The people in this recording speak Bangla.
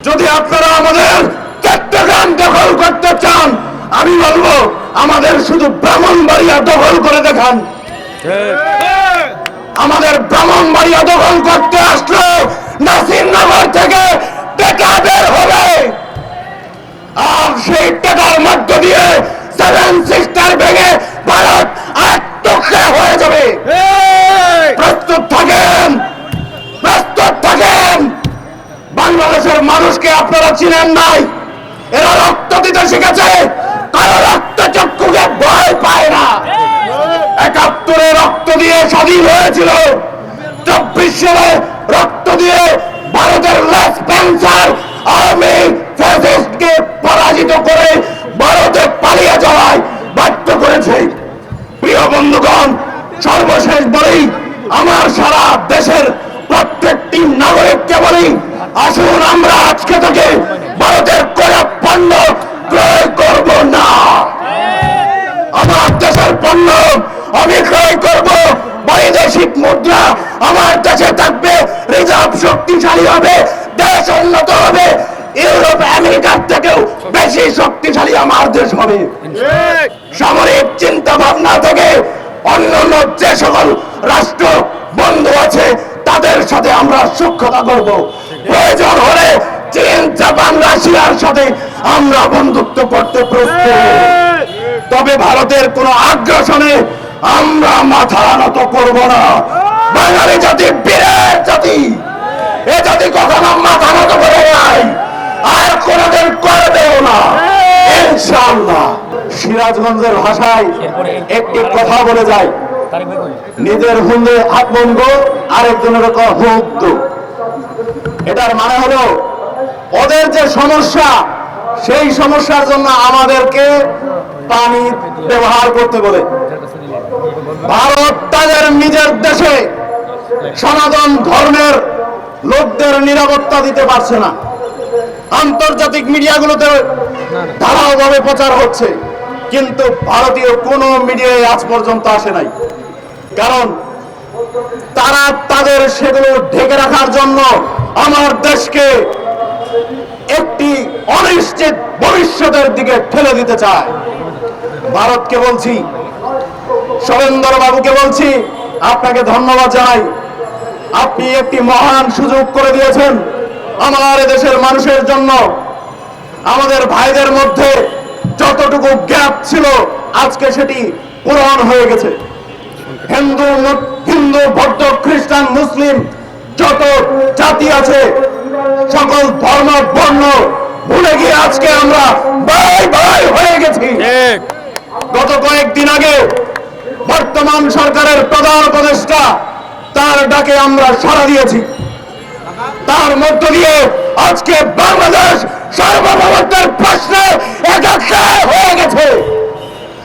যদি আপনারা আমাদের চট্টগ্রাম দখল করতে চান আমি বলব আমাদের শুধু ব্রাহ্মণবাড়িয়া দখল করে দেখান। আমাদের ব্রাহ্মণবাড়িয়া দখল করতে আসলো নাসিরনগর থেকে টাকা বের হবে আর সেই টাকার মধ্য দিয়ে সেভেন সিস্টার ভেঙে ভারত আর টুকরা হয়ে যাবে প্রস্তুত থাকেন প্রস্তুত থাকেন বাংলাদেশের মানুষকে আপনারা চিনেন নাই। এরা রক্ত দিতে শিখেছে, কারও রক্ত চক্ষুকে ভয় পায় না। একাত্তরে রক্ত দিয়ে স্বাধীন হয়েছিল। চব্বিশ সালে রক্ত দিয়ে ভারতের লেস প্যান্সার আর্মি ফ্যাসিস্টকে পরাজিত করে ভারতে পালিয়ে যাওয়ায় বাধ্য করেছে প্রিয় বন্ধুগণ সর্বশেষ বলি আমার সারা দেশের প্রত্যেকটি নাগরিককে বলি আসুন আমরা আজকে থেকে ভারতের কোনো পণ্য ক্রয় করব না আমার দেশের পণ্য আমি ক্রয় করব। বৈদেশিক মুদ্রা আমার দেশে থাকবে। রিজার্ভ শক্তিশালী হবে, দেশ উন্নত হবে। ইউরোপ, আমেরিকার থেকেও বেশি শক্তিশালী আমার দেশ হবে। সামরিক চিন্তা ভাবনা থেকে অন্যান্য যে সকল রাষ্ট্র বন্ধু আছে, তাদের সাথে আমরা সক্ষতা করব। প্রয়োজন হলে চীন, জাপান, রাশিয়ার সাথে আমরা বন্ধুত্ব করতে প্রস্তুত। তবে ভারতের কোন আগ্রাসনে আমরা মাথা নত করব না। বাঙালি জাতি, বিরাট জাতি। এ জাতি কখনো মাথা নত করে নাই। আর কোনদিন করবেও না। ইনশাআল্লাহ। সিরাজগঞ্জের ভাষায় একটি কথা বলে যায় নিজের হুন্দে আত্মঙ্গ, আরেকজনের হুদ্দ এটার মানে হলো, ওদের যে সমস্যা, সেই সমস্যার জন্য আমাদেরকে পানি ব্যবহার করতে বলে। ভারত তাদের নিজের দেশে সনাতন ধর্মের লোকদের নিরাপত্তা দিতে পারছে না। আন্তর্জাতিক মিডিয়াগুলোতে ধারাওভাবে প্রচার হচ্ছে, কিন্তু ভারতীয় কোনো মিডিয়ায় আজ পর্যন্ত আসে নাই। কারণ তারা তাদের সেগুলো ঢেকে রাখার জন্য আমার দেশকে একটি অনিশ্চিত ভবিষ্যতের দিকে ঠেলে দিতে চায়। ভারতকে বলছি সরেন্দ্র বাবুকে বলছি আপনাকে ধন্যবাদ জানাই। আপনি একটি মহান সুযোগ করে দিয়েছেন আমার দেশের মানুষের জন্য। আমাদের ভাইদের মধ্যে যতটুকু গ্যাপ ছিল আজকে সেটি পূরণ হয়ে গেছে। হিন্দু হিন্দু বৌদ্ধ খ্রিস্টান মুসলিম যত জাতি আছে সকল ধর্ম বর্ণ ভুলে গিয়ে আজকে আমরা ভাই ভাই হয়ে গেছি। গত কয়েকদিন আগে বর্তমান সরকারের প্রধান উপদেষ্টা, তার ডাকে আমরা সাড়া দিয়েছি। তার মধ্য দিয়ে আজকে বাংলাদেশ সার্বভৌমত্বের প্রশ্নে একাক্ষ হয়ে গেছে।